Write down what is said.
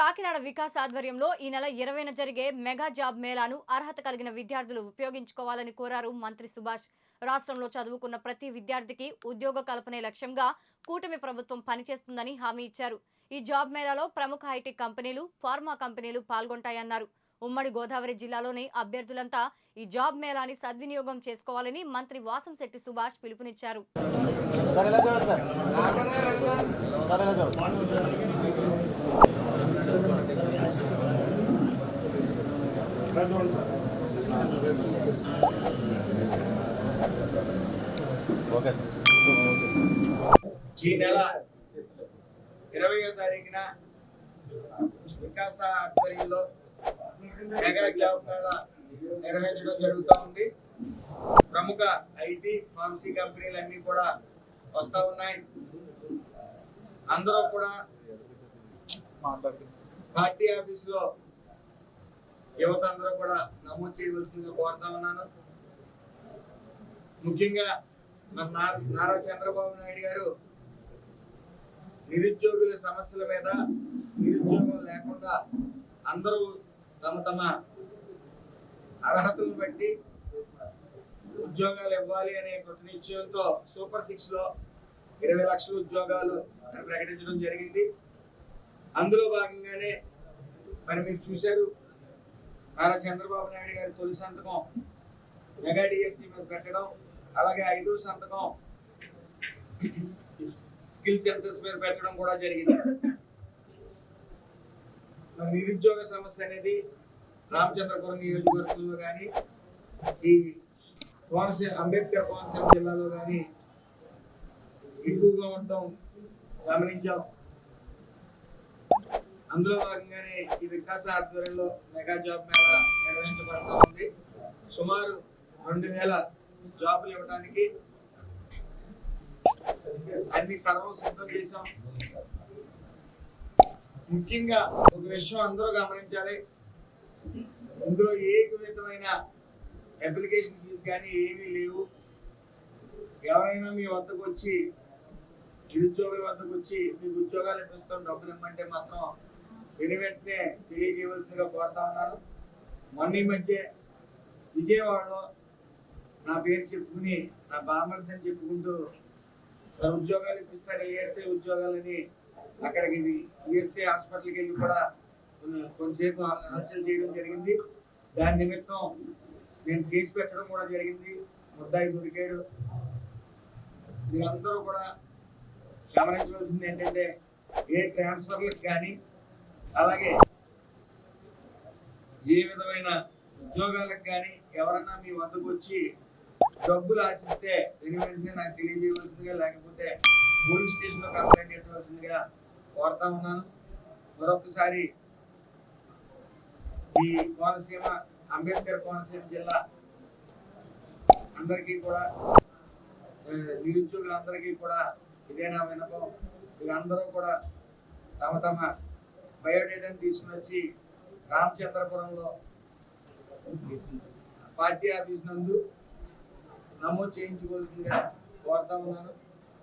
కాకినాడ వికాస్ ఆధ్వర్యంలో ఈ నెల ఇరవైన జరిగే మెగా జాబ్ మేళాను అర్హత కలిగిన విద్యార్థులు ఉపయోగించుకోవాలని కోరారు మంత్రి సుభాష్. రాష్ట్రంలో చదువుకున్న ప్రతి విద్యార్థికి ఉద్యోగ కల్పనే లక్ష్యంగా కూటమి ప్రభుత్వం పనిచేస్తుందని హామీ ఇచ్చారు. ఈ జాబ్ మేళాలో ప్రముఖ ఐటీ కంపెనీలు ఫార్మా కంపెనీలు పాల్గొంటాయన్నారు. ఉమ్మడి గోదావరి జిల్లాలోని అభ్యర్థులంతా ఈ జాబ్ మేళాని సద్వినియోగం చేసుకోవాలని మంత్రి వాసంశెట్టి సుభాష్ పిలుపునిచ్చారు. ఈ నెల ఇరవయో తారీఖున వికాస ఆధ్వర్యంలో నగర జాబ్ నిర్వహించడం జరుగుతూ ఉంది. ప్రముఖ ఐటీ ఫార్మసీ కంపెనీలన్నీ కూడా వస్తూ ఉన్నాయి. అందరూ కూడా పార్టీ ఆఫీసులో యువత అందరూ కూడా నమోదు చేయవలసిందిగా కోరుతా ఉన్నాను. ముఖ్యంగా మన నారా చంద్రబాబు నాయుడు గారు నిరుద్యోగుల సమస్యల మీద నిరుద్యోగం లేకుండా అందరూ తమ తమ అర్హతను బట్టి ఉద్యోగాలు ఇవ్వాలి అనే కృత నిశ్చయంతో సూపర్ సిక్స్లో ఇరవై లక్షల ఉద్యోగాలు ప్రకటించడం జరిగింది. అందులో భాగంగానే మరి మీరు చూశారు నారా చంద్రబాబు నాయుడు గారి తొలి సంతకం మెగా డిఎస్సి మీద పెట్టడం అలాగే ఐదో సంతకం స్కిల్ సెన్సెస్ మీద పెట్టడం కూడా జరిగింది. మరి నిరుద్యోగ సమస్య అనేది రామచంద్రపురం నియోజకవర్గంలో కానీ ఈ కోనసీమ అంబేద్కర్ కోనసీమ జిల్లాలో కానీ ఎక్కువగా ఉండటం గమనించాం. అందులో భాగంగానే ఈ వికాస ఆధ్వర్యంలో మెగా జాబ్ మేళా నిర్వహించబడుతూ ఉంది. సుమారు రెండు వేల జాబులు ఇవ్వడానికి అన్ని సర్వం సిద్ధం చేశాం. ముఖ్యంగా ఒక విషయం అందరూ గమనించాలి. ఇందులో ఏ విధమైన అప్లికేషన్ ఫీజు కానీ ఏమీ లేవు. ఎవరైనా మీ వద్దకు వచ్చి నిరుద్యోగుల వద్దకు వచ్చి మీకు ఉద్యోగాలు ఇప్పిస్తాం డబ్బులు ఇమ్మంటే మాత్రం వెను వెంటనే తెలియజేయవలసిందిగా కోరుతా ఉన్నాను. మొన్న మధ్య విజయవాడలో నా పేరు చెప్పుకుని నా బామర్థం చెప్పుకుంటూ తన ఉద్యోగాలు ఇప్పిస్తారు ఈఎస్ఐ ఉద్యోగాలని అక్కడికి ఈఎస్ఐ హాస్పిటల్కి వెళ్ళి కూడా కొంతసేపు హల్- హల్చల్ చేయడం జరిగింది. దాని నిమిత్తం నేను కేసు పెట్టడం కూడా జరిగింది. ముద్దాయి దొరికాడు. మీరందరూ కూడా గమనించవలసింది ఏంటంటే ఏ ట్రాన్స్ఫర్లకు కానీ అలాగే ఏ విధమైన ఉద్యోగాలకు కానీ ఎవరన్నా మీ వద్దకు వచ్చి డబ్బులు ఆశిస్తే దీని వెంటనే నాకు తెలియజేయవలసిందిగా లేకపోతే పోలీస్ స్టేషన్లో కంప్లైంట్ పెట్టవలసిందిగా కోరుతా ఉన్నాను. మరొకసారి ఈ కోనసీమ అంబేద్కర్ కోనసీమ జిల్లా అందరికీ కూడా నిరుద్యోగులందరికీ కూడా ఇదే నా విన్నపం. వీళ్ళందరూ కూడా తమ తమ బయోడేటాను తీసుకుని వచ్చి రామచంద్రపురంలో పార్టీ ఆఫీస్ నందు నమోదు చేయించుకోవాల్సిందిగా కోరుతా ఉన్నాను.